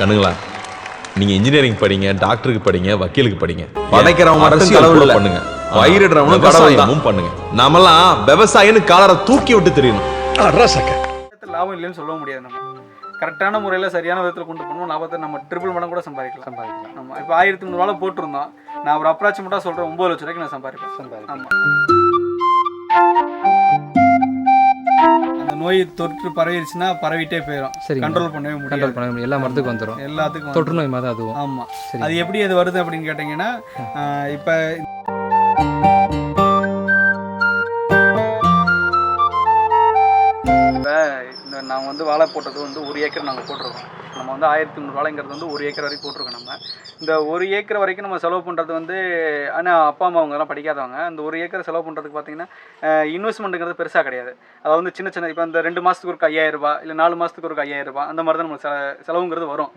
கண்ணுங்களா? நீங்க இன்ஜினியரிங் படிங்க டாக்டருக்கு படிங்க வக்கீலுக்கு படிங்க. படைக்கிறவங்க மட்டும் கடவுள். பண்ணுங்க. பயிரிடுறவனும் விவசாயம் கடவுளும் பண்ணுங்க. நாமெல்லாம் விவசாயின்னு காலரை தூக்கி விட்டு தெரியணும். லாபம் இல்லைன்னு சொல்ல முடியாது நம்ம. கரெக்டான முறையில் சரியான விதத்தில் கொண்டு போகணும். லாபத்தை நம்ம ட்ரிபிள் மடம் கூட சம்பாதிக்கலாம். சம்பாதிக்கலாம். ஆமாம் இப்போ ஆயிரத்தி முந்நூறுவால போட்டிருந்தோம். நான் ஒரு அப்ராக்சிமேட்டாக சொல்கிறேன் ஒம்பது லட்ச ரூபாய்க்கு நான் சம்பாதிப்பேன். சம்பாதிக்கலாம் ஆமாம் நோய் தொற்று பரவிடுச்சுன்னா பரவிட்டே போயிடும் சரிங்க. கண்ட்ரோல் பண்ணவே கண்ட்ரோல் முடியாது. பண்ண முடியும் எல்லா மருந்துக்கும் வந்துடும் எல்லாத்துக்கும் தொற்று நோய் மாதிரி அதுவும். ஆமாம் சரி அது எப்படி அது வருது அப்படின்னு கேட்டிங்கன்னா இப்போ வாழை போட்டது வந்து ஒரு ஏக்கர் நாங்கள் போட்டிருக்கோம். நம்ம வந்து ஆயிரத்தி முந்நூறு வாழைங்கிறது வந்து ஒரு ஏக்கர் வரைக்கும் போட்டிருக்கோம் நம்ம. இந்த ஒரு ஏக்கர் வரைக்கும் நம்ம செலவு பண்ணுறது வந்து ஆனால் அப்பா அம்மா அவங்கெல்லாம் படிக்காதவங்க. அந்த ஒரு ஏக்கர் செலவு பண்ணுறதுக்கு பார்த்தீங்கன்னா இன்வெஸ்ட்மெண்ட்டுங்கிறது பெருசாக கிடையாது. அதாவது வந்து சின்ன சின்ன இப்போ இந்த ரெண்டு மாதத்துக்கு ஒரு ஐயாயிரம் ரூபாய் இல்லை நாலு மாதத்துக்கு ஒரு ஐயாயிரம் ரூபாய் அந்த மாதிரி தான் நம்மளுக்கு செல செலவுங்கிறது வரும்.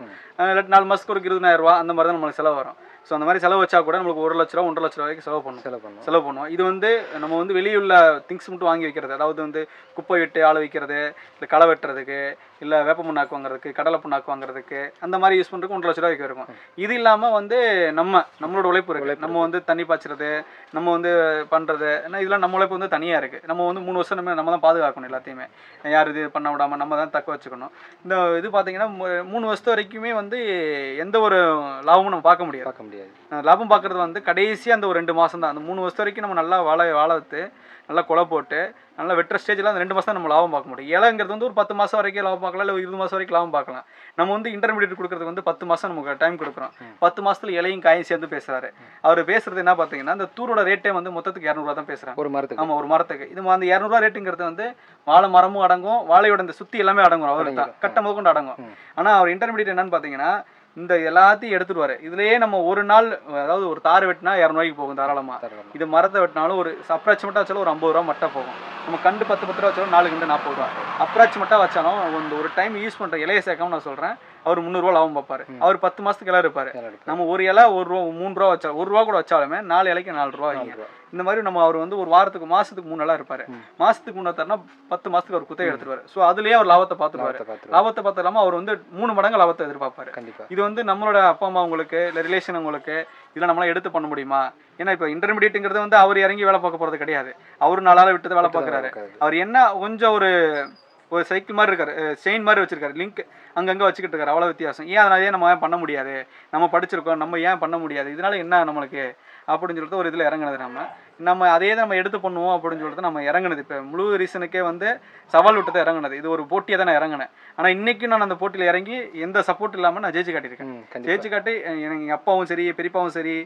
இல்லாட்டி நாலு மாதத்துக்கு ஒரு இருபதாயிரம் ரூபாய் அந்த மாதிரி தான் நம்மளுக்கு செலவு வரும். ஸோ அந்த மாதிரி செலவு வச்சா கூட நம்மளுக்கு ஒரு லட்ச ரூபா ஒன்றரை லட்ச ரூபா வரைக்கும் செலவு பண்ணணும் செலவு பண்ணுவோம் செலவு பண்ணுவோம் இது வந்து நம்ம வந்து வெளியுள்ள திங்ஸ் மட்டும் வாங்கி வைக்கிறது. அதாவது வந்து குப்பை விட்டு ஆள வைக்கிறது இல்லை களை வெட்டுறதுக்கு இல்லை வேப்ப புண்ணாக்கு வாங்குறதுக்கு கடலை புண்ணாக்கு வாங்குறதுக்கு அந்த மாதிரி யூஸ் பண்ணுறதுக்கு ஒன்றரை லட்ச ரூபாய்க்கு இருக்கும். இது இல்லாமல் வந்து நம்ம நம்மளோட உழைப்பு இருக்கு. நம்ம வந்து தண்ணி பாய்ச்சறது நம்ம வந்து பண்ணுறது ஏன்னா இதெல்லாம் நம்ம உழைப்பு வந்து தனியாக இருக்குது நம்ம வந்து மூணு வருஷம் நம்ம நம்ம தான் பாதுகாக்கணும் எல்லாத்தையுமே. யார் இது பண்ண விடாமல் நம்ம தான் தக்க வச்சுக்கணும். இந்த இது பார்த்தீங்கன்னா மூணு வருஷத்து வரைக்குமே வந்து எந்த ஒரு லாபமும் நம்ம பார்க்க முடியாது. பார்க்க முடியாது. அஹ் லாபம் பார்க்குறது வந்து கடைசியாக அந்த ஒரு ரெண்டு மாதம் தான். அந்த மூணு வருஷம் வரைக்கும் நம்ம நல்லா வாழை வாழ வைத்து நல்லா குலை போட்டு நல்லா வெட்டுற ஸ்டேஜில் அந்த ரெண்டு மாதம் தான் நம்ம லாபம் பார்க்க முடியும். இலைங்கிறது வந்து ஒரு பத்து மாதம் வரைக்கும் லாபம் பார்க்கலாம் இல்லை இருபது மாதம் வரைக்கும் லாபம் பார்க்கலாம். நம்ம வந்து இன்டர்மீடியட் கொடுக்குறது வந்து பத்து மாதம் நமக்கு டைம் கொடுக்குறோம். பத்து மாதத்துல இலையும் காயும் சேர்ந்து பேசுகிறாரு அவர் பேசுறது என்ன பார்த்தீங்கன்னா அந்த தூரோட ரேட்டே வந்து மொத்தத்துக்கு இரநூறுவா தான் பேசுகிறாங்க ஒரு மரத்துக்கு. ஆமாம் ஒரு மரத்துக்கு. இது அந்த இரநூறுவா ரேட்டுங்கிறது வந்து வாழை மரமும் அடங்கும் வாழையோட இந்த சுற்றி எல்லாமே அடங்கும் அவருக்கு தான் கட்ட முதற்கொண்டு அடங்கும். ஆனால் அவர் இன்டர்மீடியட் என்னன்னு பார்த்தீங்கன்னா இந்த எல்லாத்தையும் எடுத்துருவாரு. இதுலயே நம்ம ஒரு நாள் அதாவது ஒரு தார் வெட்டினா இரநூறுவாய்க்கு போகும் தரலாம் இது மரத்தை வெட்டினாலும் ஒரு அப்ராக்சிமேட்டாக வச்சாலும் ஒரு ஐம்பது ரூபா மட்டும் போகும். நம்ம கண்டு பத்து பத்து ரூபா வச்சாலும் நாலு கண்டு நாற்பது ரூபா. அப்ராக்சிமேட்டாக வச்சாலும் இந்த ஒரு டைம் யூஸ் பண்ணுற இலைய சேர்க்காம நான் சொல்கிறேன் அவர் முந்நூறுவா லாபம் பார்ப்பாரு. அவர் பத்து மாதத்துக்கு இலை இருப்பாரு இலை. நம்ம ஒரு இலை ஒரு ரூபா மூணு ரூபா வச்சா ஒரு ரூபா கூட வச்சாலுமே நாலு இலைக்கு நாலு ரூபா. இந்த மாதிரி நம்ம அவர் வந்து ஒரு வாரத்துக்கு மாசத்துக்கு மூணு நாளா இருப்பாரு மாசத்துக்கு மூணு தரனா பத்து மாசத்துக்கு அவர் குத்தகை எடுத்துருவாரு. ஸோ அதுலயே அவர் லாபத்தை பார்த்துருவாரு. லாபத்தை பார்த்து இல்லாம அவர் வந்து மூணு மடங்கு லாபத்தை எதிர்பார்ப்பாரு. கண்டிப்பா. இது வந்து நம்மளோட அப்பா அம்மா உங்களுக்கு இல்லை ரிலேஷன் உங்களுக்கு இதெல்லாம் நம்மளால எடுத்து பண்ண முடியுமா? ஏன்னா இப்போ இன்டர்மீடியட்டுங்கிறது வந்து அவர் இறங்கி வேலை பார்க்க போறது கிடையாது. அவர் நாளால விட்டு வேலை பார்க்குறாரு. அவர் என்ன கொஞ்சம் ஒரு ஒரு சைக்கிள் மாதிரி இருக்காரு. செயின் மாதிரி வச்சிருக்காரு. லிங்க் அங்கங்கே வச்சுக்கிட்டு இருக்காரு. அவ்வளோ வித்தியாசம். ஏன் அதனால நம்ம ஏன் பண்ண முடியாது? நம்ம படிச்சிருக்கோம். நம்ம ஏன் பண்ண முடியாது? இதனால என்ன நம்மளுக்கு? அப்படின்னு சொல்லிட்டு ஒரு இதில் இறங்குனது நம்ம. நம்ம அதே தான் நம்ம எடுத்து பண்ணுவோம் அப்படின்னு சொல்லிட்டு நம்ம இறங்குனது. இப்போ முழு ரீசனுக்கே வந்து சவால் விட்டு தான் இறங்குனது. இது ஒரு போட்டியாக தான் நான் இறங்கினேன். ஆனால் இன்னைக்கும் நான் அந்த போட்டியில் இறங்கி எந்த சப்போர்ட் இல்லாமல் நான் ஜெயிச்சு காட்டியிருக்கேன். ஜெயிச்சு காட்டி எனக்கு எங்கள் அப்பாவும் சரி பெரியப்பாவும் சரி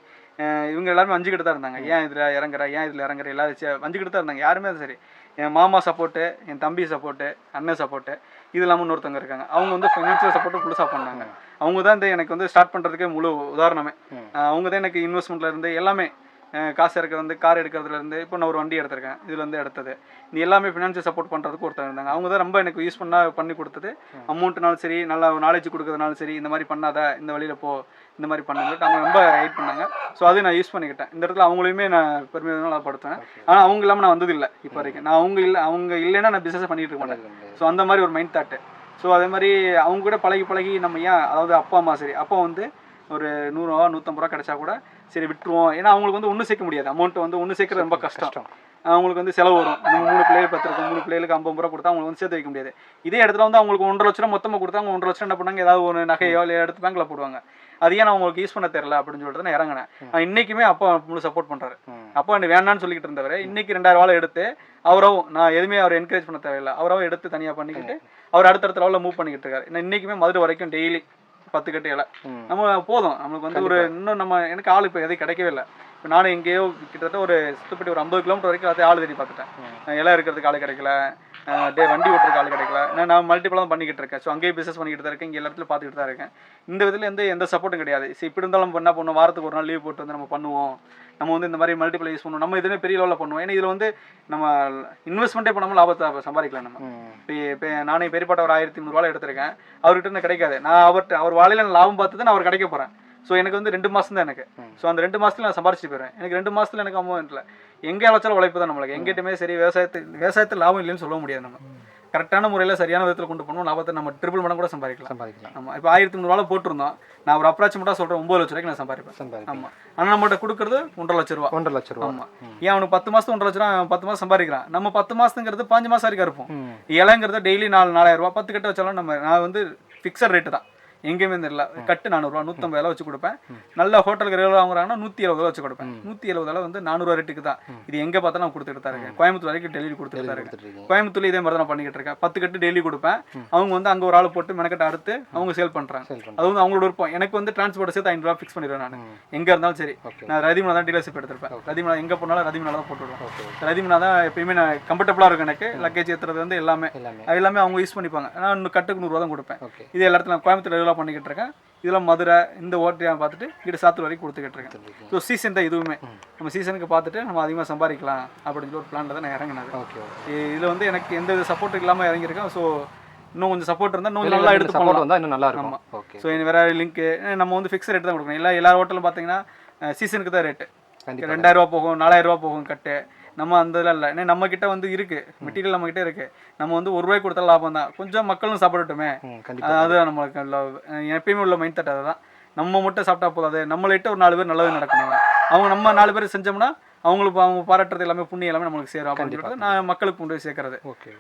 இவங்க எல்லாருமே வஞ்சிக்கிட்டு தான் இருந்தாங்க. ஏன் இதில் இறங்குற? ஏன் இதில் இறங்குற? எல்லாரும் வஞ்சிக்கிட்டு தான் இருந்தாங்க. யாருமே அது சரி. என் மாமா சப்போர்ட்டு என் தம்பி சப்போர்ட்டு அண்ணன் சப்போர்ட்டு இது இல்லாமல் இன்னொருத்தவங்க இருக்காங்க. அவங்க வந்து ஃபைனான்சியல் சப்போர்ட்டு ஃபுல்லாக பண்ணாங்க. அவங்க தான் இந்த எனக்கு வந்து ஸ்டார்ட் பண்ணுறதுக்கே முழு உதாரணமே. அவங்க தான் எனக்கு இன்வெஸ்ட்மெண்ட்ல இருந்து எல்லாமே காசு இறக்குறது வந்து கார் எடுக்கிறதுல இருந்து இப்போ நான் ஒரு வண்டி எடுத்திருக்கேன். இதுல இருந்து எடுத்தது. நீ எல்லாமே ஃபினான்ஷியல் சப்போர்ட் பண்ணுறதுக்கு ஒருத்தர் இருந்தாங்க. அவங்க தான் ரொம்ப எனக்கு யூஸ் பண்ணா பண்ணி கொடுத்தது. அமௌண்ட்னாலும் சரி நல்லா நாலேஜ் கொடுக்கறதுனாலும் சரி இந்த மாதிரி பண்ணாத இந்த வழியில் போ இந்த மாதிரி பண்ணுங்க அவங்க ரொம்ப ஹெல்ப் பண்ணாங்க. ஸோ அதை நான் யூஸ் பண்ணிக்கிட்டேன். இந்த இடத்துல அவங்களையுமே நான் பெருமையாக படுத்துவேன். ஆனால் அவங்க இல்லாமல் நான் வந்தது இல்லை இப்போ வரைக்கும். நான் அவங்க இல்லை அவங்க இல்லைன்னா நான் பிஸ்னஸ் பண்ணிட்டு இருக்க மாட்டேன். ஸோ அந்த மாதிரி ஒரு மைண்ட் தாட்டு ஸோ அதே மாதிரி அவங்க கூட பழகி பழகி நம்ம ஏன் அதாவது அப்பா அம்மா சரி. அப்பா வந்து ஒரு நூறுரூவா நூற்றம்பது ரூபா கிடைச்சா கூட சரி விட்டுருவோம். ஏன்னா அவங்களுக்கு வந்து ஒன்று சேர்க்க முடியாது. அமௌண்ட் வந்து ஒன்று சேர்க்கறது ரொம்ப கஷ்டம். அவங்களுக்கு வந்து செலவு வரும். நம்ம மூணு பிள்ளைகள் பத்திருக்கோம் மூணு பிள்ளைகளுக்கு ஐம்பது ரூபா கொடுத்தா அவங்களுக்கு வந்து சேர்த்து வைக்க முடியாது. இதே இடத்துல வந்து அவங்களுக்கு ஒன்றரை லட்ச ரூபா மொத்தமாக கொடுத்தா அவங்க ஒன்றரை லட்சம் என்ன பண்ணாங்க? ஏதாவது ஒரு நகையோ இல்லை எடுத்து பேங்க்ல போடுவாங்க. அது ஏன் நான் அவங்களுக்கு யூஸ் பண்ண தெரியல அப்படின்னு சொல்லிட்டு தான் இறங்கினேன். நான் இன்னைக்குமே அப்பா முழு சப்போர்ட் பண்றாரு. அப்பா எனக்கு வேணான்னு சொல்லிக்கிட்டு இருந்தவர். இன்னைக்கு ரெண்டாயிரம் ரூபாய் எடுத்து அவரும் நான் எதுவுமே அவர் என்கரேஜ் பண்ண தேவையில்லை. அவரும் எடுத்து தனியாக பண்ணிக்கிட்டு அவர் அடுத்தடுத்த லெவலில் மூவ் பண்ணிக்கிட்டு இருக்காரு. நான் இன்னைக்குமே மதுரை வரைக்கும் டெய்லி பத்து கட்டு இலை. நம்ம போதும். நம்மளுக்கு வந்து ஒரு இன்னும் நம்ம எனக்கு ஆள் இப்போ எதுவும் கிடைக்கவே இல்லை. இப்போ நானும் எங்கேயோ கிட்டத்தட்ட ஒரு சுத்தப்பட்டு ஒரு ஐம்பது கிலோமீட்டர் வரைக்கும் எல்லாத்தையும் ஆள் தேடி பார்த்துட்டேன். இலை இருக்கிறதுக்கு ஆள் கிடைக்கல. டே வண்டி ஓட்டுறதுக்கு ஆள் கிடைக்கல. நான் நான் மல்டிபிளாக பண்ணிக்கிட்டு இருக்கேன். ஸோ அங்கேயே பிஸ்னஸ் பண்ணிக்கிட்டு தான் இருக்கேன். இங்கே எல்லா இடத்துல பார்த்துக்கிட்டு தான் இருக்கேன். இந்த விதத்தில் எந்த எந்த சப்போர்ட்டும் கிடையாது. சரி இப்படி இருந்தாலும் நம்ம என்ன பண்ணுவோம்? வாரத்துக்கு ஒரு நாள் லீவ் போட்டு வந்து நம்ம பண்ணுவோம். நம்ம வந்து இந்த மாதிரி மல்டிபிள் யூஸ் பண்ணுவோம். நம்ம இதுவே பெரிய லெவலில் பண்ணுவோம். ஏன்னா இதில் வந்து நம்ம இன்வெஸ்ட்மெண்ட்டே பண்ணாமல் லாபத்தை சம்பாதிக்கலாம் நம்ம. இப்போ நானே பெரியப்பாட்ட ஒரு ஆயிரத்தி முந்நூறுவால எடுத்திருக்கேன். அவர்கிட்ட கிடைக்காது. நான் அவர்கிட்ட அவர் வாழையில நான் லாபம் பார்த்து தான் நான் அவர் கிடைக்க போகிறேன் ஸோ எனக்கு வந்து ரெண்டு மாதம் தான் எனக்கு ஸோ அந்த ரெண்டு மாசத்துல நான் சம்பாரிச்சு போயிடுவேன் எனக்கு ரெண்டு மாசத்துல எனக்கு அமௌண்ட் இல்லை. எங்கே அழைச்சாலும் உழைப்பு தான் நம்மளுக்கு. எங்கிட்டுமே சரி விவசாயத்து விவசாயத்தில் லாபம் இல்லைன்னு சொல்ல முடியாது நம்ம. கரெக்டான முறையில் சரியான விதத்தில் கொண்டு போனோம் லாபத்தை நம்ம ட்ரிபிள் மடம் கூட சம்பாதிக்கலாம். சம்பாதிக்கலாம். ஆமாம் இப்போ ஆயிரத்தி முந்நூறுவா போட்டிருந்தோம். நான் ஒரு அப்ராக்சிமேட்டாக சொல்கிறேன் ஒம்பது லட்ச ரூபாய்க்கு நான் சம்பாதிப்பேன். ஆமாம் ஆனால் நம்மகிட்ட கொடுக்குறது ஒன்றரை லட்ச ரூபா. ஒன்றரை லட்ச ரூபா. ஆமாம் ஏன் அவனுக்கு பத்து மாதம் ஒன்றரை லட்ச ரூபா பத்து மாதம் சம்பாதிக்கிறான். நம்ம பத்து மாதங்கிறது பாஞ்சு மாதம் வரைக்கும் இருப்போம். இலைங்கிறது டெய்லி நாலு நாலாயிரம் ரூபா. பத்து கட்டு வச்சாலும் நம்ம நான் வந்து ஃபிக்ஸட் ரேட்டு தான். எங்கேயுமே தெரியல கட்டு நானூறுரூவா நூற்றம்பது ரூபா வச்சு கொடுப்பேன். நல்ல ஹோட்டலுக்கு ரெகுலர் வாங்குறாங்கன்னா நூற்றி எழுபது ரூபா வச்சு கொடுப்பேன். நூற்றி எழுபது ரூபா வந்து நானூறுவா ரேட்டுக்கு தான். இது எங்கே பார்த்தாலும் நான் கொடுத்துட்டு தான் இருக்கேன். கோயம்புத்தூர் வரைக்கும் டெலிவரி கொடுத்துட்டு தான் இருக்கேன். கோயம்புத்தூர்ல இதே மாதிரி தான் நான் பண்ணிக்கிட்டு இருக்கேன். பத்து கட்டு டெய்லி கொடுப்பேன். அவங்க வந்து அங்கே ஒரு ஆள் போட்டு மெனக்கட்ட அறுத்து அவங்க சேல் பண்ணுறாங்க அது வந்து அவங்களோட விருப்பம். எனக்கு வந்து டிரான்ஸ்போர்ட் சேர்த்து ஐநூறுவா ஃபிக்ஸ் பண்ணிடுவேன் நான். எங்கே இருந்தாலும் சரி. நான் ரதிமனா தான் டீலர்ஷிப் எடுத்திருப்பேன். ரதிமனா எங்கே போனாலும் ரதிமனா தான் போட்டு விடுவேன் ஓகே. ரதிமனா தான் எப்பயுமே நான் கம்ஃபர்டபுளாக இருக்கும் எனக்கு. லக்கேஜ் ஏற்றுறது வந்து எல்லாமே. எல்லாமே. அது எல்லாமே அவங்க யூஸ் பண்ணிப்பாங்க. நான் இன்னும் கட்டுக்கு நூறுரூவா தான் கொடுப்பேன். இது எல்லா இடத்துல நான் கோயம்புத்தூர் ரெகுலராக பண்ணிக்கிட்டு இருக்கேன். இதெல்லாம் மதுரை இந்த ஓட்டையாக பார்த்துட்டு இங்கிட்ட சாத்தூர் வரைக்கும் கொடுத்துக்கிட்டு இருக்கேன். ஸோ சீசன் தான் இதுவுமே. நம்ம சீசனுக்கு பார்த்துட்டு நம்ம அதிகமாக சம்பாதிக்கலாம் அப்படின்னு சொல்லி ஒரு பிளானில் தான் நான் இறங்கினது ஓகே இதில் வந்து எனக்கு எந்த வித சப்போர்ட் இல்லாமல் இறங்கியிருக்கேன். ஸோ இன்னும் கொஞ்சம் சப்போர்ட் இருந்தால் இன்னும் நல்லா எடுத்து சப்போர்ட் பண்ணலாம். வந்தா இன்னும் நல்லா இருக்கும். ஓகே. ஸோ வேற லிங்க்கு நம்ம வந்து ஃபிக்ஸ் ரேட் தான் கொடுக்கணும். இல்லை எல்லா ஹோட்டலும் பார்த்தீங்கன்னா சீசனுக்கு தான் ரேட்டு ரெண்டாயிரம் ரூபா போகும் நாலாயிரம் ரூபா போகும் கட்டு. நம்ம அந்த இதெல்லாம் இல்லை. ஏன்னா நம்ம கிட்ட வந்து இருக்கு. மெட்டீரியல் நம்ம கிட்ட இருக்கு. நம்ம வந்து ஒரு ரூபாய் கொடுத்தா லாபம் தான். கொஞ்சம் மக்களும் சாப்பிடட்டுமே. அது நம்மளுக்கு. எப்பயுமே உள்ள மைண்ட் தாட் அதுதான் நம்ம மட்டும் சாப்பிட்டா போதாது. நம்மளிட்ட ஒரு நாலு பேர் நல்லது நடக்கணும். அவங்க நம்ம நாலு பேர் செஞ்சோம்னா அவங்களுக்கு அவங்க பாராட்டுறது எல்லாமே புண்ணியம் எல்லாமே நம்மளுக்கு சேரும். அப்படின்னு சொல்லிட்டு நான் மக்களுக்கு கொண்டு போய் சேர்க்கறது.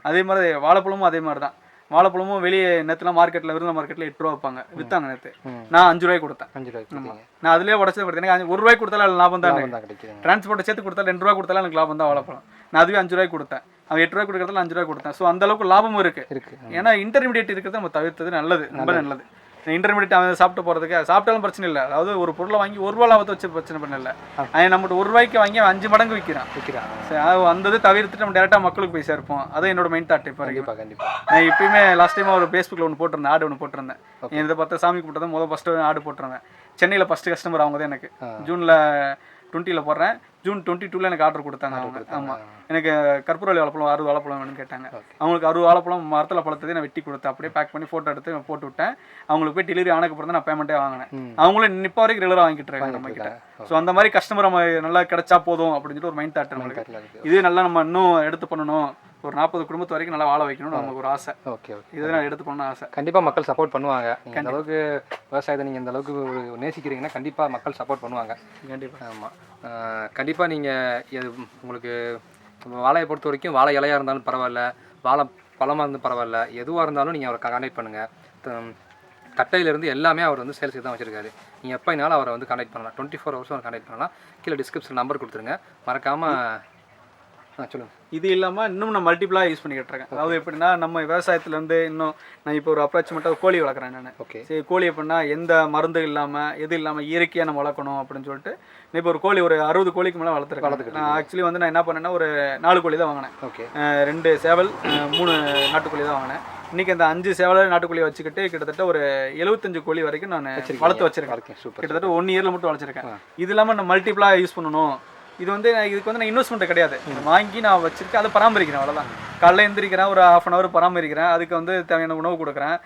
அதே மாதிரி வாழைப்பழமும் அதே மாதிரி தான். வாழைப்பழமும் வெளியே நேற்றுலாம் மார்க்கெட்டில் விருந்த மார்க்கெட்டில் எட்டு ரூபா வைப்பாங்க. வித்தாங்க நேற்று ம். நான் அஞ்சு ரூபாய் கொடுத்தேன். அஞ்சு கொடுத்தீங்க. நான் அதுலேயே உடச்சது கொடுத்தேன் எனக்கு ஒரு ரூபாய் கொடுத்தாலும் லாபம் தான்? கிடைக்குதுங்க டிரான்ஸ்போர்ட்டை சேர்த்து கொடுத்தா ரெண்டு ரூபா கொடுத்தாலும் எனக்கு லாபம் தான் வாழைப்பழம். நான் அதுவே அஞ்சு ரூபாய் கொடுத்தேன். அவன் எட்டு ரூபாய் கொடுக்கறதுல அஞ்சு ரூபாய் கொடுத்தேன். ஸோ அந்த அளவுக்கு லாபமும் இருக்கு. இருக்கு. ஏன்னா இன்டர்மீடியேட் இருக்கிறத நம்ம தவிர்த்தது நல்லது. ரொம்ப நல்லது. இன்டர்மீடியட் அவன் சாப்பிட்டு போகிறதுக்கு சாப்பிட்டாலும் பிரச்சனை இல்லை. அதாவது ஒரு பொருளை வாங்கி ஒரு ரூபா லாபத்தை வச்சு பிரச்சனை பண்ணல அவன் நம்மகிட்ட ஒரு ரூபாய்க்கு வாங்கி அவன் அஞ்சு மடங்கு விற்கிறான் விற்கிறாங்க சரி, அது அந்த இது தவிர்த்துட்டு நம்ம டேரெக்டாக மக்களுக்கு போய் சேர்ப்போம். அது என்னோட மைண்ட் தாட் இப்போ வரைக்கும். கண்டிப்பா கண்டிப்பா. நான் எப்பயுமே லாஸ்ட் டைம் ஒரு ஃபேஸ்புக்கில் ஒன்று போட்டிருந்தேன் ஆடு ஒன்று போட்டிருந்தேன். இதை பார்த்து சாமி கும்பிட்டது முதல் ஃபஸ்ட்டு ஆடு போட்டிருந்தேன். சென்னையில் ஃபஸ்ட்டு கஸ்டமர் அவங்க தான் எனக்கு. ஜூனில் டுவெண்ட்டியில் போடுறேன். ஜூன் டுவெண்ட்டி டூவில் எனக்கு ஆர்டர் கொடுத்தாங்க ஆமாம் எனக்கு கற்பூரவள்ளி வாழைப்பழம் அறுபது வாழைப்பழம் வேணும்னு கேட்டாங்க. அவங்களுக்கு அறுபது வாழைப்பழம் மரத்தில் பழத்ததே நான் வெட்டி கொடுத்தேன். அப்படியே பேக் பண்ணி ஃபோட்டோ எடுத்து நான் போட்டு விட்டேன். அவங்களுக்கு போய் டெலிவரி ஆனதுக்கப்புறம் தான் நான் பேமெண்ட்டே வாங்கினேன். அவங்களும் இப்போ வரைக்கும் ரெகுலராக வாங்கிட்டு இருக்காங்க நம்ம கிட்ட. ஸோ அந்த மாதிரி கஸ்டமர் நம்ம நல்லா கிடைச்சா போதும் அப்படின்னு சொல்லிட்டு ஒரு மைண்ட் தாட் நம்மளுக்கு. இதே நல்லா நம்ம இன்னும் எடுத்து பண்ணணும். ஒரு நாற்பது குடும்பத்து வரைக்கும் நல்லா வாழ வைக்கணும்னு நமக்கு ஒரு ஆசை. ஓகே ஓகே இதை நான் எடுத்து பண்ண ஆசை. கண்டிப்பா மக்கள் சப்போர்ட் பண்ணுவாங்க. இந்த அளவுக்கு விவசாயத்தை நீங்க இந்த அளவுக்கு ஒரு நேசிக்கிறீங்கன்னா கண்டிப்பா மக்கள் சப்போர்ட் பண்ணுவாங்க. கண்டிப்பாக ஆமாம் கண்டிப்பாக நீங்கள் உங்களுக்கு வாழையை பொறுத்த வரைக்கும் வாழை இலையாக இருந்தாலும் பரவாயில்ல வாழை பழமாக இருந்தும் பரவாயில்ல எதுவாக இருந்தாலும் நீங்கள் அவரை கான்டாக்ட் பண்ணுங்கள் தட்டையிலேருந்து எல்லாமே அவர் வந்து சேல்ஸ் தான் வச்சிருக்காரு. நீங்கள் எப்போனாலும் அவரை வந்து கான்டாக்ட் பண்ணலாம். டுவெண்ட்டி ஃபோர் ஹவர்ஸும் கான்டாக்ட் பண்ணலாம். கீழே டிஸ்கிரிப்ஷன் நம்பர் கொடுத்துருங்க. மறக்காமல் சொல்லுங்கள் இது இல்லாமல் இன்னும் நான் மல்டிபிளாக யூஸ் பண்ணிக்கிட்டு இருக்கேன். அதாவது எப்படின்னா நம்ம விவசாயத்துலேருந்து இன்னும் நான் இப்போ ஒரு அப்ராக்சிமேட்டாக கோழி வளர்க்குறேன் நான். ஓகே சரி கோழி எப்படின்னா எந்த மருந்து இல்லாமல் எது இல்லாமல் இயற்கையாக நம்ம வளர்க்கணும் அப்படின்னு சொல்லிட்டு நான் இப்போ ஒரு கோழி ஒரு அறுபது கோழிக்கு மேலே வளர்த்துருக்கேன். நான் ஆக்சுவலி வந்து நான் என்ன பண்ணேன்னா ஒரு நாலு கோழி தான் வாங்கினேன். ஓகே ரெண்டு சேவல் மூணு நாட்டுக்கோழி தான் வாங்கினேன். இன்னைக்கு அந்த அஞ்சு சேவல் நாட்டுக்கோழி வச்சுக்கிட்டு கிட்டத்தட்ட ஒரு எழுபத்தஞ்சு கோழி வரைக்கும் நான் வளர்த்து வச்சிருக்கேன். கிட்டத்தட்ட ஒன் இயர்ல மட்டும் வளர்ச்சிருக்கேன். இது இல்லாமல் நான் மல்டிபிளாக யூஸ் பண்ணணும். இது வந்து இதுக்கு வந்து நான் இன்வெஸ்ட்மெண்ட் கிடையாது. வாங்கி நான் வச்சிருக்கேன். அதை பராமரிக்கிறேன் அவ்வளோதான் காலைல எந்திரிக்கிறேன் ஒரு ஹாஃப் அன் ஹவர் பராமரிக்கிறேன். அதுக்கு வந்து தேவையான உணவு கொடுக்குறேன்.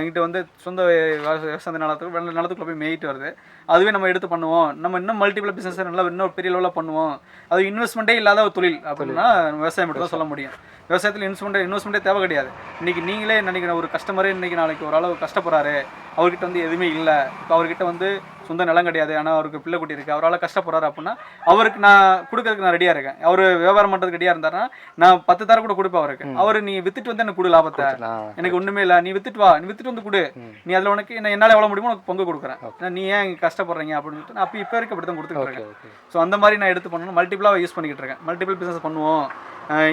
இங்கிட்ட வந்து சொந்த விவசாய நிலத்துக்கு வெள்ள நிலத்துக்குள்ள போய் மேயிட்டு வருது. அதுவே நம்ம எடுத்து பண்ணுவோம். நம்ம இன்னும் மல்டிபிள் பிஸ்னஸ் நல்லா இன்னும் பெரிய லெவலில் பண்ணுவோம். அது இன்வெஸ்ட்மெண்ட்டே இல்லாத ஒரு தொழில் அப்படின்னா விவசாயம் மட்டும் தான் சொல்ல முடியும். விவசாயத்தில் இன்வெஸ்ட்மெண்ட் இன்வெஸ்ட்மெண்ட்டே தேவை கிடையாது. இன்னைக்கு நீங்களே நினைக்கிற ஒரு கஸ்டமரே இன்னைக்கு நாளைக்கு ஒரு அளவு கஷ்டப்படுறாரு. அவர்கிட்ட வந்து எதுவுமே இல்லை. இப்போ அவர்கிட்ட வந்து சொந்த நிலம் கிடையாது. ஆனால் அவருக்கு பிள்ளை குட்டி இருக்குது அவரால் கஷ்டப்படுறாரு அப்படின்னா அவருக்கு நான் கொடுக்கறதுக்கு நான் ரெடியாக இருக்கேன். அவர் வியாபாரம் பண்ணுறதுக்கு ரெடியாக இருந்தாருன்னா நான் பத்து தர கூட கொடுப்பேன் அவருக்கு. அவர் நீ வித்துட்டு வந்து எனக்கு கொடு லாபத்தை. எனக்கு ஒண்ணுமே இல்லை. நீ வித்துட்டு வா. நீ வித்துட்டு வந்து கொடு. நீ அதில் உனக்கு நான் என்னால் எவ்வளோ முடியுமோ உனக்கு பங்கு கொடுக்குறேன். நீ ஏன் கஷ்டப்படுறீங்க? அப்படின்னு சொல்லிட்டு நான் அப்போ இப்போ வரைக்கும் அப்படி தான் கொடுத்துட்டு இருக்கேன். ஸோ அந்த மாதிரி நான் எடுத்து பண்ணணும். மல்டிபிளாக யூஸ் பண்ணிக்கிட்டு இருக்கேன். மல்டிபிள் பிஸ்னஸ் பண்ணுவோம்.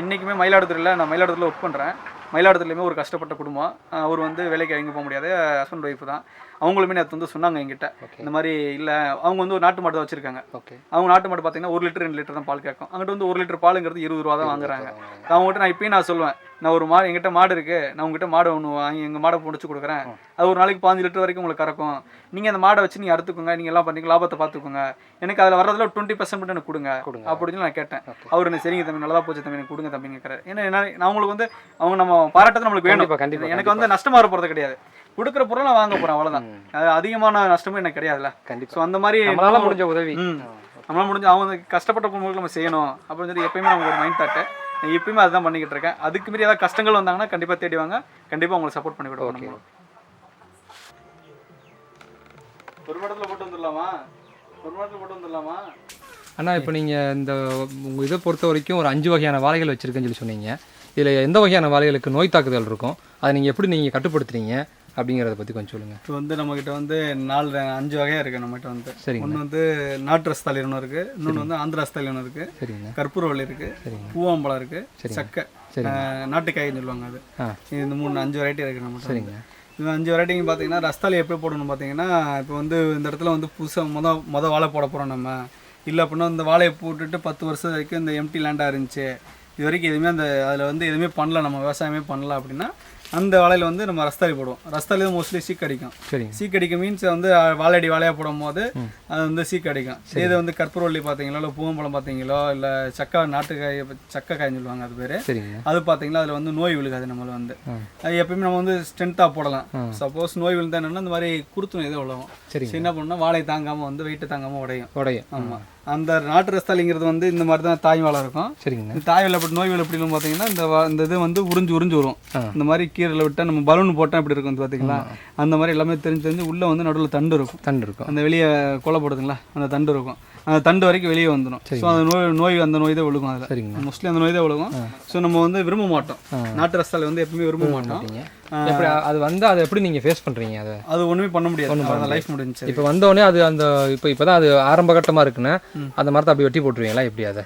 இன்னைக்குமே மயிலாடுதுறையில் நான் மயிலாடுதுறையில் ஒர்க் பண்ணுறேன் மயிலாடுதுறையிலுமே ஒரு கஷ்டப்பட்ட குடும்பம். அவர் வந்து வேலைக்கு எங்கே போக முடியாது. ஹஸ்பண்ட் ஒய்ஃப் தான். அவங்களுமே நேற்று வந்து சொன்னாங்க என்கிட்ட. ஓகே இந்த மாதிரி இல்லை அவங்க வந்து ஒரு நாட்டு மாடு தான் வச்சிருக்காங்க. ஓகே அவங்க நாட்டு மாடு பார்த்தீங்கன்னா ஒரு லிட்டர் ரெண்டு லிட்டர் தான் பால் கேட்கும். அங்கிட்ட வந்து ஒரு லிட்டர் பாலுங்கிறது இருபது ரூபா தான் வாங்குறாங்க. அவங்ககிட்ட நான் இப்பயும் நான் சொல்லுவேன். நான் ஒரு மாடு எங்கிட்ட மாடு இருக்கு. நான் உங்ககிட்ட மாடு ஒன்று வாங்கி எங்கள் மாடை முடிச்சு கொடுக்குறேன். அது ஒரு நாளைக்கு பாஞ்சு லிட்டர் வரைக்கும் உங்களுக்கு கறக்கும். நீங்கள் அந்த மாடை வச்சு நீங்கள் அறுத்துக்கோங்க. நீங்கள் எல்லாம் பண்ணி லாபத்தை பார்த்துக்கோங்க. எனக்கு அதில் வர்றதுல டுவெண்ட்டி பர்சன்ட் மட்டும் எனக்கு கொடுங்க. அப்படின்னு நான் கேட்டேன். அவர் என்ன சரிங்க தம்பி நல்லதா போச்சு தம்பி எனக்கு கொடுங்க தம்பின்னு கேட்குறாரு. ஏன்னா என்ன நான் அவங்களுக்கு வந்து அவங்க நம்ம பாராட்டத்தை நம்மளுக்கு வேணும். எனக்கு வந்து நஷ்டமா வர போகிறது கிடையாது. கொடுக்குற பொருளை நான் வாங்க போகிறேன் அவ்வளோதான் அது அதிகமான நஷ்டமும் எனக்கு கிடையாதுல்ல. கண்டிப்பா. ஸோ அந்த மாதிரி நம்மளால முடிஞ்ச உதவி. நம்மளால முடிஞ்சு அவங்க கஷ்டப்பட்ட பொருட்களுக்கு நம்ம செய்யணும். அப்படின்னு சொல்லி எப்பயுமே நமக்கு ஒரு மைண்ட் தாட்டு எப்பயுமே அதுதான் பண்ணிக்கிட்டு இருக்கேன். அதுக்கு மீறி ஏதாவது கஷ்டங்கள் வந்தாங்கன்னா கண்டிப்பாக தேடி வாங்க. கண்டிப்பாக உங்களுக்கு சப்போர்ட் பண்ணி கொடுப்போம். ஒரு மடத்தில் போட்டு வந்துடலாமா? ஒரு மடத்தில் போட்டு வந்துடலாமா? அண்ணா இப்போ நீங்கள் இந்த உங்கள் இதை பொறுத்த வரைக்கும் ஒரு அஞ்சு வகையான வாழைகள் வச்சுருக்கேன்னு சொல்லி சொன்னீங்க. இதில் எந்த வகையான வாழைகளுக்கு நோய் தாக்குதல் இருக்கும்? அதை நீங்கள் எப்படி நீங்கள் கட்டுப்படுத்துறீங்க? அப்படிங்கிறத பற்றி கொஞ்சம் சொல்லுங்கள் இப்போ வந்து நம்மக்கிட்ட வந்து நாலு அஞ்சு வகையாக இருக்குது நம்மகிட்ட வந்து. சரிங்க. ஒன்று வந்து நாட்டு ரஸ்தாலி ஒன்று இருக்குது இன்னொன்று வந்து ஆந்திர ரஸ்தாலி ஒன்று இருக்குது சரிங்க. கற்பூரவள்ளி இருக்குது பூவாம்பழம் இருக்குது. சக்கை. நாட்டுக்காயின்னு சொல்லுவாங்க அது. இந்த மூணு அஞ்சு வெரைட்டி இருக்குது நம்மகிட்ட சரிங்க. இது அஞ்சு வெரைட்டிங்க பார்த்தீங்கன்னா ரஸ்தாலி எப்படி போடணும் பார்த்தீங்கன்னா இப்போ வந்து இந்த இடத்துல வந்து புதுசாக மொத மொத வாழை போட போகிறோம் நம்ம. இல்லை அப்படின்னா இந்த வாழையை போட்டுட்டு பத்து வருஷம் வரைக்கும் இந்த எம்டி லேண்டாக இருந்துச்சு. இது வரைக்கும் எதுவுமே அந்த அதில் வந்து எதுவுமே பண்ணல. நம்ம விவசாயமே பண்ணல அப்படின்னா அந்த வாழையில வந்து நம்ம ரஸ்தாலி போடுவோம். ரஸ்தாலி தான் மோஸ்ட்லி சீக் அடிக்கும். சரிங்க. சீக் அடிக்கும் மீன்ஸ் வந்து அஹ், வாழையடி வாழையாக போடும்போது அது வந்து சீக் அடிக்கும். இது வந்து கற்பூரவள்ளி பார்த்தீங்களோ இல்லை பூவம்பழம் பார்த்தீங்களோ இல்லை சக்கா நாட்டுக்காய் சக்கை காய்ன்னு சொல்லுவாங்க அது பேர். அது பார்த்தீங்களா அதில் வந்து நோய் விழுகாது நம்மள வந்து. அது எப்பயுமே நம்ம வந்து ஸ்ட்ரென்த்தாக போடலாம். சப்போஸ் நோய் விழுந்தா என்னன்னா இந்த மாதிரி குருத்து நோய் தான் சரிங்க. சரி என்ன பண்ணணும்னா வாழை தாங்காமல் வந்து வெயிட்டு தாங்காமல் உடையும். உடையும். ஆமாம் அந்த நாட்டு ரஸ்தாலிங்கிறது வந்து இந்த மாதிரி தான் தாய் வாழை இருக்கும். சரிங்க. தாய் வாழை அப்படி நோய் விழு எப்படின்னு பார்த்தீங்கன்னா இந்த இந்த இது வந்து உறிஞ்சு உறிஞ்சு வரும். இந்த மாதிரி கீரையில் விட்டால் நம்ம பலூன் போட்டால் இப்படி இருக்கும் பார்த்தீங்களா? அந்த மாதிரி எல்லாமே தெரிஞ்சு தெரிஞ்சு உள்ளே வந்து நடுவில் தண்டு இருக்கும். தண்டு இருக்கும். அந்த வெளியே கொலை போடுதுங்களா அந்த தண்டு இருக்கும். அந்த தண்டு வரைக்கும் வெளியே வந்துடும் ஸோ அந்த நோய் நோய் அந்த நோய் தான் விழுகும் அதில். சரிங்க. மோஸ்ட்லி அந்த நோய் தான் விழுகும். ஸோ நம்ம வந்து விரும்ப மாட்டோம். நாட்டு ரஸ்தாலி வந்து எப்பவுமே விரும்ப மாட்டோம். எப்படி அது வந்து அதை எப்படி நீங்கள் ஃபேஸ் பண்ணுறீங்க அதை? அது ஒண்ணுமே பண்ண முடியாது. லைஃப் முடிஞ்சு இப்போ வந்தோடனே அது அந்த இப்போ இப்போ தான் அது ஆரம்ப கட்டமாக இருக்குன்னா அந்த மரத்தை அப்படி வெட்டி போட்டுருவீங்களா? எப்படி அதை?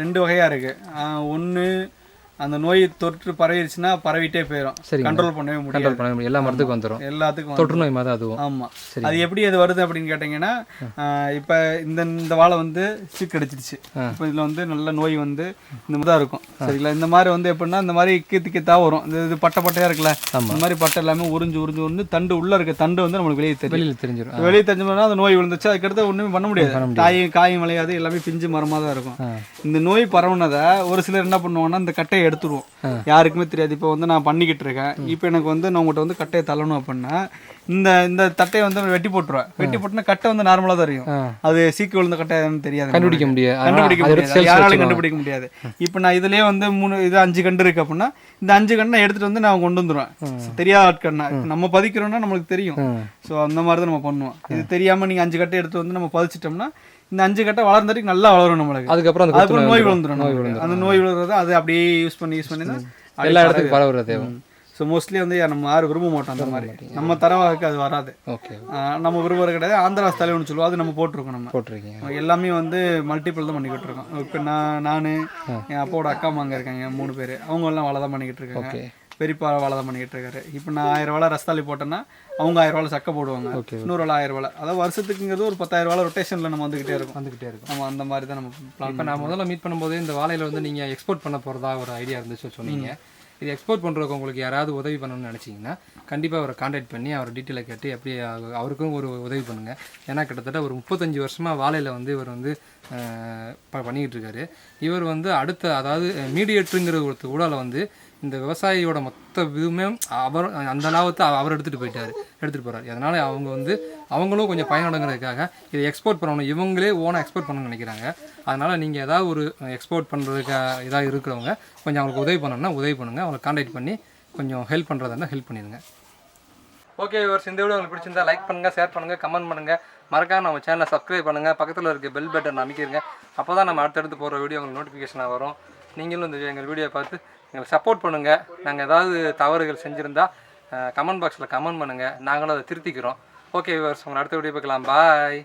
ரெண்டு வகையா இருக்கு. ஒன்று அந்த நோய் தொற்று பரவிடுச்சுன்னா பரவிட்டே போயிடும் சரிங்க. கண்ட்ரோல் பண்ணவே கண்ட்ரோல் பண்ண முடியும் எல்லா மரத்துக்கும் வந்துடும் எல்லாத்துக்கும் தொற்று நோய் மாதிரி தான் அதுவும். ஆமா. சரி. அது எப்படி அது வருது அப்படின்னு கேட்டிங்கன்னா இப்ப இந்த இந்த வாழை வந்து சீக்கு அடிச்சிருச்சு இப்போ இதுல வந்து நல்ல நோய் வந்து இந்த மாதிரி தான் இருக்கும். சரிங்களா? இந்த மாதிரி வந்து எப்படின்னா இந்த மாதிரி கீத்து கீத்தா வரும். இந்த இது பட்டை பட்டையா இருக்குல்ல? இந்த மாதிரி பட்டை எல்லாமே உறிஞ்சு உறிஞ்சு உறிஞ்சு தண்டு உள்ள இருக்க தண்டு வந்து நம்மளுக்கு வெளியே தெரியும். வெளியில் தெரிஞ்சிடும் வெளியே தெரிஞ்சோம்னா அந்த நோய் விழுந்துச்சு அதுக்கடுத்து ஒண்ணுமே பண்ண முடியாது. காயும் காயும் விளையாது எல்லாமே பிஞ்சு மரமா தான் இருக்கும். இந்த நோய் பரவுனதை ஒரு சிலர் என்ன பண்ணுவாங்கன்னா இந்த கட்டையை எடுத்துருவோம். யாருக்குமே தெரியாது. இப்போ வந்து நான் பண்ணிக்கிட்டு இருக்கேன். இப்போ எனக்கு வந்து நான் உங்கள்கிட்ட வந்து கட்டையை தள்ளணும் அப்படின்னா இந்த இந்த தட்டையை வந்து வெட்டி போட்டுருவேன். வெட்டி போட்டுனா கட்டை வந்து நார்மலாக தான் இருக்கும். அது சீக்கு விழுந்த கட்டையான்னு தெரியாது கண்டுபிடிக்க முடியாது. கண்டுபிடிக்க முடியாது. வச்சிருவாங்க. கண்டுபிடிக்க முடியாது. இப்போ நான் இதுலயே வந்து மூணு இது அஞ்சு கண்டு இருக்கு அப்படின்னா இந்த அஞ்சு கண்ணை எடுத்துட்டு வந்து நான் கொண்டு வந்துருவேன். தெரியாத ஆட்கண்ணா நம்ம பதிக்கிறோம்னா நம்மளுக்கு தெரியும். ஸோ அந்த மாதிரி தான் நம்ம பண்ணுவோம். இது தெரியாம நீங்க அஞ்சு கட்டை எடுத்து வந்து நம்ம பதிச்சிட்டோம்னா இந்த அஞ்சு கட்டை வளர்ந்த வரைக்கும் நல்லா வளரும் நம்மளுக்கு. அதுக்கப்புறம் அதுக்கப்புறம் நோய் நோய் விழுந்துரும் நம்மளுக்கு. அந்த நோய் விழுறது அது அப்படியே யூஸ் பண்ணி யூஸ் பண்ணி எல்லா இடத்துக்கும் பரவுறது ஸோ மோஸ்ட்லி வந்து நம்ம யாரும் விரும்ப மாட்டோம் அந்த மாதிரி. நம்ம தரவாக்கு அது வராது. ஓகே நம்ம விரும்புறது கிடையாது. ஆந்திரா ஸ்தாலி ஒன்று சொல்லுவோம். அது நம்ம போட்டிருக்கோம் நம்ம. போட்டிருக்கீங்க. எல்லாமே வந்து மல்டிபிள் தான் பண்ணிக்கிட்டு இருக்கோம். இப்போ நான் நான் என் அப்பாவோட அக்கா மாங்க இருக்காங்க மூணு பேர். அவங்க எல்லாம் தான் பண்ணிக்கிட்டு இருக்காங்க. பெரியப்பா வாழை தான் பண்ணிக்கிட்டு இருக்காரு. இப்போ நான் ஆயிரம் வாழை ரஸ்தாலி போட்டேன்னா அவங்க ஆயிரம் வாழை சக்கை போடுவாங்க. இன்னொரு வாழை ஆயிரம் வாழை. அதாவது வருஷத்துக்குங்கிறது ஒரு பத்தாயிரம் வாழை ரொட்டேஷனில் நம்ம வந்துக்கிட்டே இருக்கும். வந்துகிட்டே இருக்கும். நம்ம அந்த மாதிரி தான் நம்ம பிளான் இப்போ நான் முதல்ல மீட் பண்ணும்போது இந்த வாழையில வந்து நீங்கள் எக்ஸ்போர்ட் பண்ண போகிறதா ஒரு ஐடியா இருந்துச்சு சொன்னீங்க. இது எக்ஸ்போர்ட் பண்ணுறதுக்கு உங்களுக்கு யாராவது உதவி பண்ணணும்னு நினச்சிங்கன்னா கண்டிப்பாக அவரை காண்டாக்ட் பண்ணி அவர் டீட்டெயிலை கேட்டு எப்படி அவ- அவருக்கும் ஒரு உதவி பண்ணுங்கள் ஏன்னா கிட்டத்தட்ட ஒரு முப்பத்தஞ்சு வருஷமாக வாழையில் வந்து இவர் வந்து பண்ணிக்கிட்டு இருக்காரு. இவர் வந்து அடுத்த அதாவது மீடியேட்டருங்கிற ஒரு ஊடால வந்து இந்த விவசாயியோட மொத்த இதுவுமே அவர் அந்த லாபத்தை அவர் எடுத்துகிட்டு போயிட்டார். எடுத்துகிட்டு போகிறார் அதனால் அவங்க வந்து அவங்களும் கொஞ்சம் பயனடைங்கிறதுக்காக இதை எக்ஸ்போர்ட் பண்ணணும். இவங்களே ஓனாக எக்ஸ்போர்ட் பண்ணணும்னு நினைக்கிறாங்க. அதனால் நீங்கள் ஏதாவது ஒரு எக்ஸ்போர்ட் பண்ணுறதுக்கு இதாக இருக்கிறவங்க கொஞ்சம் அவங்களுக்கு உதவி பண்ணணும்னா உதவி பண்ணுங்கள் அவங்களை காண்டாக்ட் பண்ணி கொஞ்சம் ஹெல்ப் பண்ணுறதா இருந்தால் ஹெல்ப் பண்ணிடுங்க. ஓகே ஒரு இந்த வீடியோ உங்களுக்கு பிடிச்சிருந்தா லைக் பண்ணுங்கள் ஷேர் பண்ணுங்கள் கமெண்ட் பண்ணுங்கள் மறக்காம நம்ம சேனலை சப்ஸ்கிரைப் பண்ணுங்கள் பக்கத்தில் இருக்க பெல் பட்டன் அமைக்கிறங்க அப்போ தான் நம்ம அடுத்தடுத்து போகிற வீடியோ உங்களுக்கு நோட்டிஃபிகேஷனாக வரும். நீங்களும் இந்த எங்கள் வீடியோ பார்த்து எங்களுக்கு சப்போர்ட் பண்ணுங்கள் நாங்கள் ஏதாவது தவறுகள் செஞ்சுருந்தா கமெண்ட் பாக்ஸில் கமெண்ட் பண்ணுங்கள் நாங்களும் அதை திருத்திக்கிறோம். ஓகே விவர்ஸ் உங்களை அடுத்த வீடியோ பார்க்கலாம். பாய்